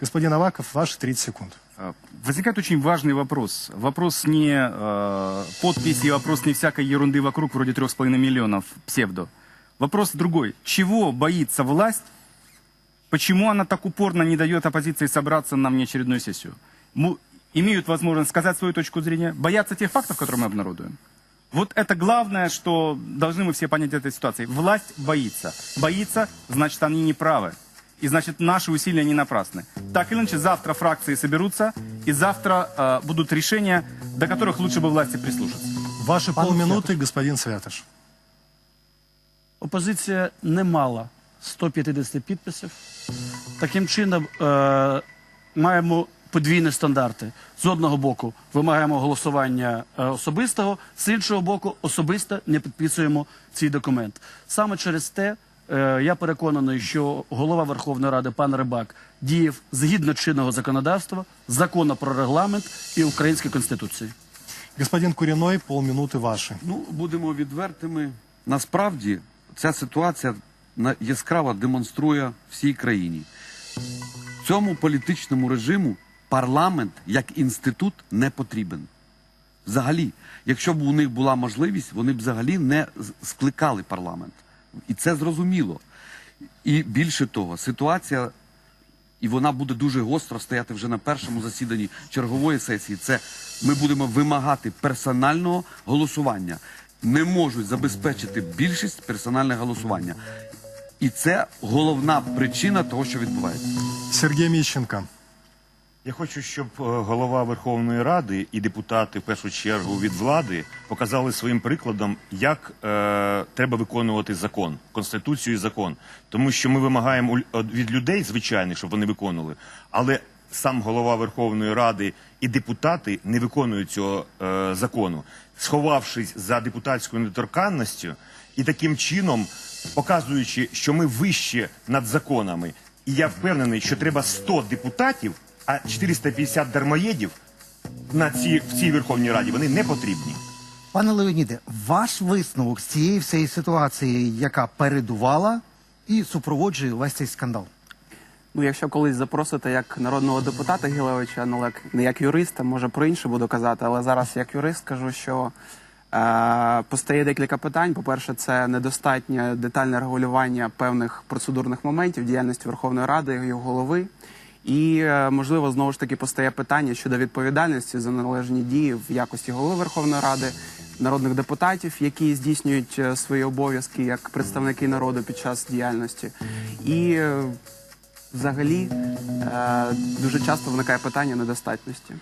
Господин Аваков, ваши 30 секунд. А, Возникает очень важный вопрос. Вопрос не э, подписи, вопрос не всякой ерунды вокруг, вроде трех с половиной миллионов псевдо. Вопрос другой. Чего боится власть? Почему она так упорно не дает оппозиции собраться на внеочередную сессию? Му- имеют возможность сказать свою точку зрения, боятся тех фактов, которые мы обнародуем. Вот это главное, что должны мы все понять этой ситуации. Власть боится. Боится, значит, они не правы. И значит, наши усилия не напрасны. Так или иначе, завтра фракции соберутся, и завтра э, будут решения, до которых лучше бы власти прислушаться. Ваши полминуты, господин Святош. Опозиція не мала 150 підписів. Таким чином, е, маємо подвійні стандарти. З одного боку, вимагаємо голосування е, особистого, з іншого боку, особисто не підписуємо цей документ. Саме через те, е, я переконаний, що голова Верховної Ради пан Рибак діяв згідно чинного законодавства, закону про регламент і української конституції. Господин Куриной, полминуты ваши. Ну, будемо відвертими. Насправді ця ситуація яскраво демонструє всій країні. Цьому політичному режиму парламент як інститут не потрібен. Взагалі, якщо б у них була можливість, вони б взагалі не скликали парламент. І це зрозуміло. І більше того, ситуація, і вона буде дуже гостро стояти вже на першому засіданні чергової сесії. Це ми будемо вимагати персонального голосування. Не можуть забезпечити більшість персональне голосування. І це головна причина того, що відбувається. Сергей Мищенко. Я хочу, щоб е, голова Верховної Ради і депутати, в першу чергу, від влади показали своїм прикладом, як е, треба виконувати закон, конституцію і закон. Тому що ми вимагаємо од- від людей, звичайних, щоб вони виконували, але сам голова Верховної Ради і депутати не виконують цього е, закону, сховавшись за депутатською недоторканністю і таким чином показуючи, що ми вище над законами. І я впевнений, що треба 100 депутатів, а 450 дармоєдів на ці, в цій Верховній Раді вони не потрібні. Пане Леоніде, ваш висновок з цієї всієї ситуації, яка передувала і супроводжує весь цей скандал. Ну, якщо колись запросите як народного депутата Гілевича, ну як не як юриста, може про інше буду казати, але зараз як юрист кажу, що е, постає декілька питань. По-перше, це недостатнє детальне регулювання певних процедурних моментів діяльності Верховної Ради і його голови. І е, можливо знову ж таки постає питання щодо відповідальності за належні дії в якості голови Верховної Ради, народних депутатів, які здійснюють е, свої обов'язки як представники народу під час діяльності. І е, взагалі дуже часто виникає питання недостатності.